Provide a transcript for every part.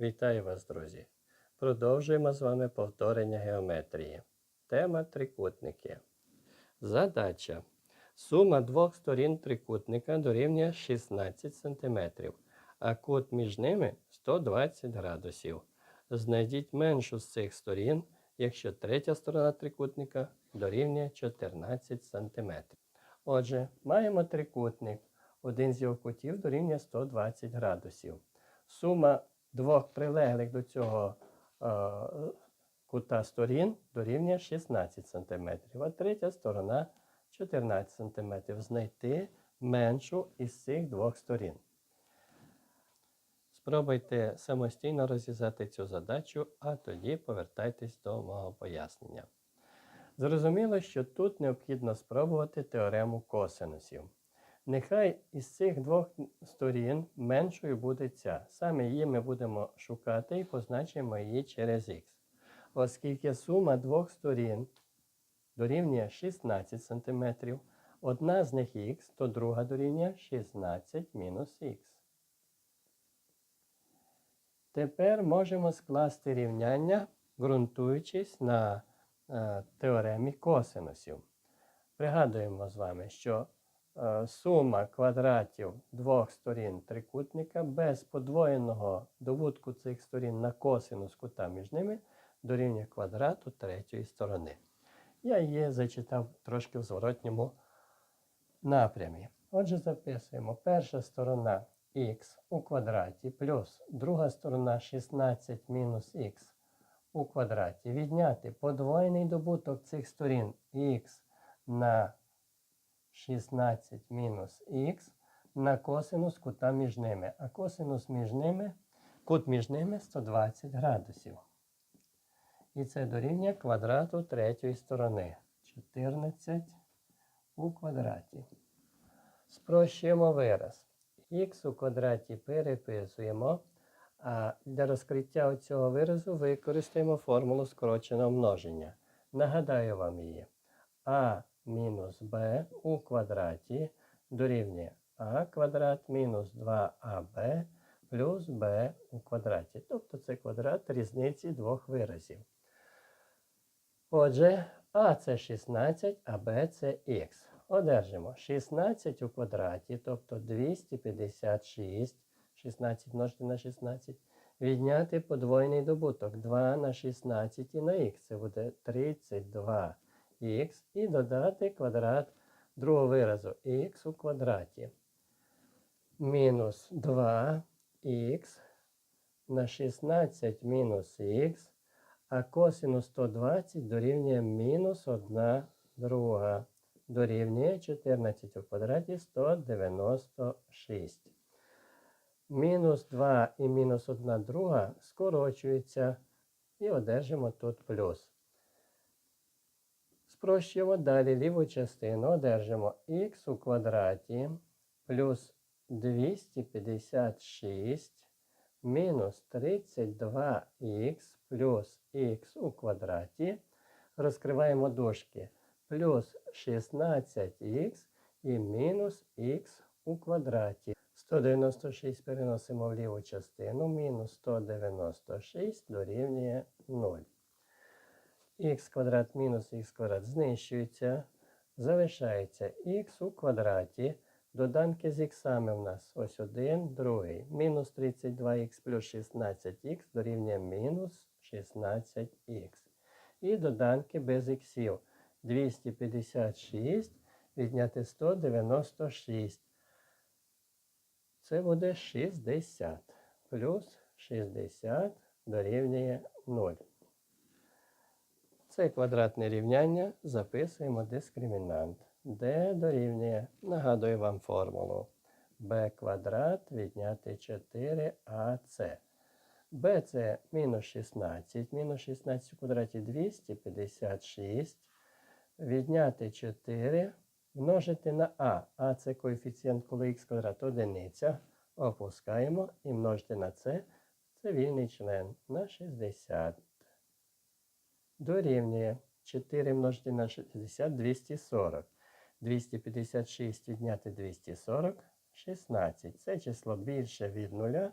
Вітаю вас, друзі! Продовжуємо з вами повторення геометрії. Тема трикутники. Задача. Сума двох сторін трикутника дорівнює 16 см, а кут між ними 120 градусів. Знайдіть меншу з цих сторін, якщо третя сторона трикутника дорівнює 14 см. Отже, маємо трикутник. Один з його кутів дорівнює 120 градусів. Сума двох прилеглих до цього е, кута сторін дорівнює 16 см, а третя сторона 14 см. Знайти меншу із цих двох сторін. Спробуйте самостійно розв'язати цю задачу, а тоді повертайтесь до мого пояснення. Зрозуміло, що тут необхідно спробувати теорему косинусів. Нехай із цих двох сторін меншою буде ця. Саме її ми будемо шукати і позначимо її через х. Оскільки сума двох сторін дорівнює 16 см, одна з них х, то друга дорівнює 16 мінус х. Тепер можемо скласти рівняння, ґрунтуючись на е, теоремі косинусів. Пригадуємо з вами, що сума квадратів двох сторін трикутника без подвоєного добутку цих сторін на косинус кута між ними дорівнює квадрату третьої сторони. Я її зачитав трошки в зворотньому напрямі. Отже, записуємо перша сторона х у квадраті плюс друга сторона 16 мінус х у квадраті. Відняти подвоєний добуток цих сторін х на 16 мінус х на косинус кута між ними. А косинус між ними, кут між ними 120 градусів. І це дорівнює квадрату третьої сторони. 14 у квадраті. Спрощуємо вираз. Х у квадраті переписуємо. А для розкриття цього виразу використаємо формулу скороченого множення. Нагадаю вам її. А мінус b у квадраті дорівнює а квадрат мінус 2аб плюс b у квадраті. Тобто це квадрат різниці двох виразів. Отже, а це 16, а b це х. Одержимо 16 у квадраті, тобто 256. 16 множити на 16. Відняти подвоєний добуток 2 на 16 і на х. Це буде 32х. І додати квадрат другого виразу х у квадраті. Мінус 2х на 16 мінус х, а косинус 120 дорівнює мінус 1 друга. Дорівнює 14 у квадраті 196. Мінус 2 і мінус 1 друга скорочуються і одержимо тут плюс. Спрощуємо далі ліву частину, одержимо х у квадраті плюс 256 мінус 32х плюс х у квадраті. Розкриваємо дужки плюс 16х і мінус х у квадраті. 196 переносимо в ліву частину, мінус 196 дорівнює 0. Х квадрат мінус х квадрат знищується. Залишається х у квадраті. Доданки з іксами в нас ось один, другий. Мінус 32х плюс 16х дорівнює мінус 16х. І доданки без іксів. 256 відняти 196. Це буде 60 плюс 60 дорівнює 0. Це квадратне рівняння записуємо дискримінант. d дорівнює, нагадую вам формулу. b квадрат відняти 4ac. b це мінус 16. Мінус 16 в квадраті 256. Відняти 4 множити на а. А це коефіцієнт, коли х квадрат одиниця. Опускаємо і множити на це. Це вільний член на 60. Дорівнює 4 множити на 60 240. 256 відняти 240 16. Це число більше від нуля.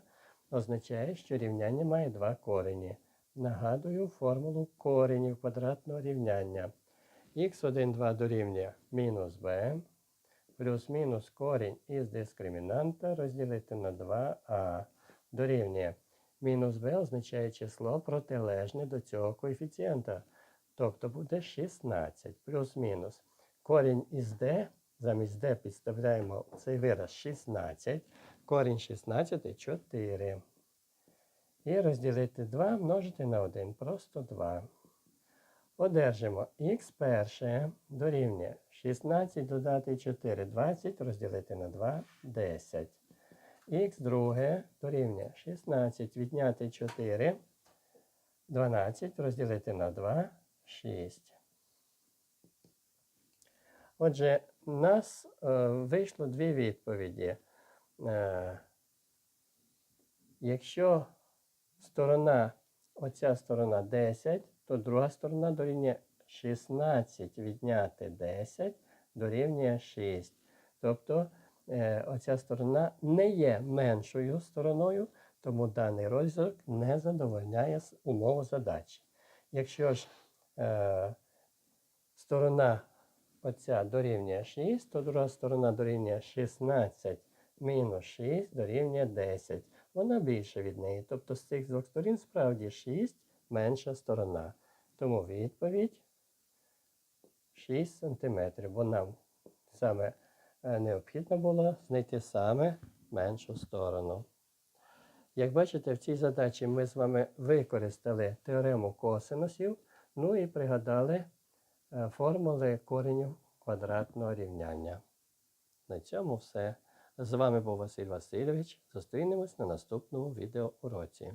означає, що рівняння має два корені. Нагадую формулу коренів квадратного рівняння. х1, 2 дорівнює мінус b, плюс-мінус корінь із дискримінанта розділити на 2а дорівнює. Мінус b означає число протилежне до цього коефіцієнта. Тобто буде 16 плюс-мінус. Корінь із d, замість d підставляємо цей вираз 16. Корінь 16 4. І розділити 2 множити на 1. Просто 2. Одержимо х перше дорівнює 16 додати 4, 20 розділити на 2 10. Х друге дорівнює 16 відняти 4, 12 розділити на 2 6. Отже, у нас е, вийшло дві відповіді. Е, якщо сторона, оця сторона 10, то друга сторона дорівнює 16 відняти 10 дорівнює 6. Тобто оця сторона не є меншою стороною, тому даний розв'язок не задовольняє умову задачі. Якщо ж е, сторона оця дорівнює 6, то друга сторона дорівнює 16 мінус 6 дорівнює 10. Вона більша від неї. Тобто з цих двох сторін справді 6 менша сторона. Тому відповідь 6 см, бо нам саме е, необхідно було знайти саме меншу сторону. Як бачите, в цій задачі ми з вами використали теорему косинусів, ну і пригадали е, формули коренів квадратного рівняння. На цьому все. З вами був Василь Васильович. Зустрінемось на наступному відеоуроці.